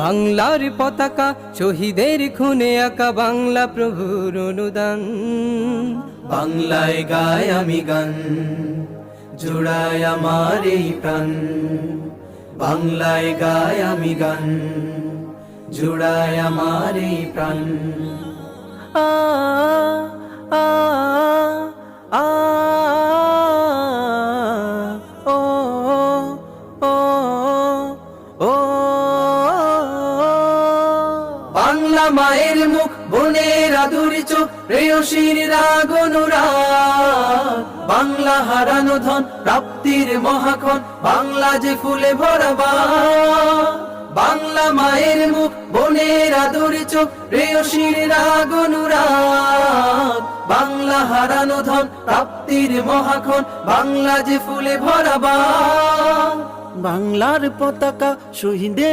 বাংলার পতাকা শহীদের খুনে আঁকা বাংলা প্রভুর অনুদান। বাংলায় গায় আমি গান জোড়ায় আমার এই প্রাণ। বাংলায় গায় আমি গান জোড়ায় আমার এই প্রাণ। আ বাংলা মায়ের মুখ, বোনের আদুর চোখ, প্রেয়সীর রাগ বাংলা হারানো ধন, প্রাপ্তির মহাখন বাংলা যে ফুলে ভরাবা বাংলা মায়ের মুখ, বোনের আদুর চোখ, প্রেয়সীর রাগ বাংলা হারানো ধন, প্রাপ্তির মহাখন বাংলা যে ফুলে ভরাবা বাংলার পতাকা শহীদের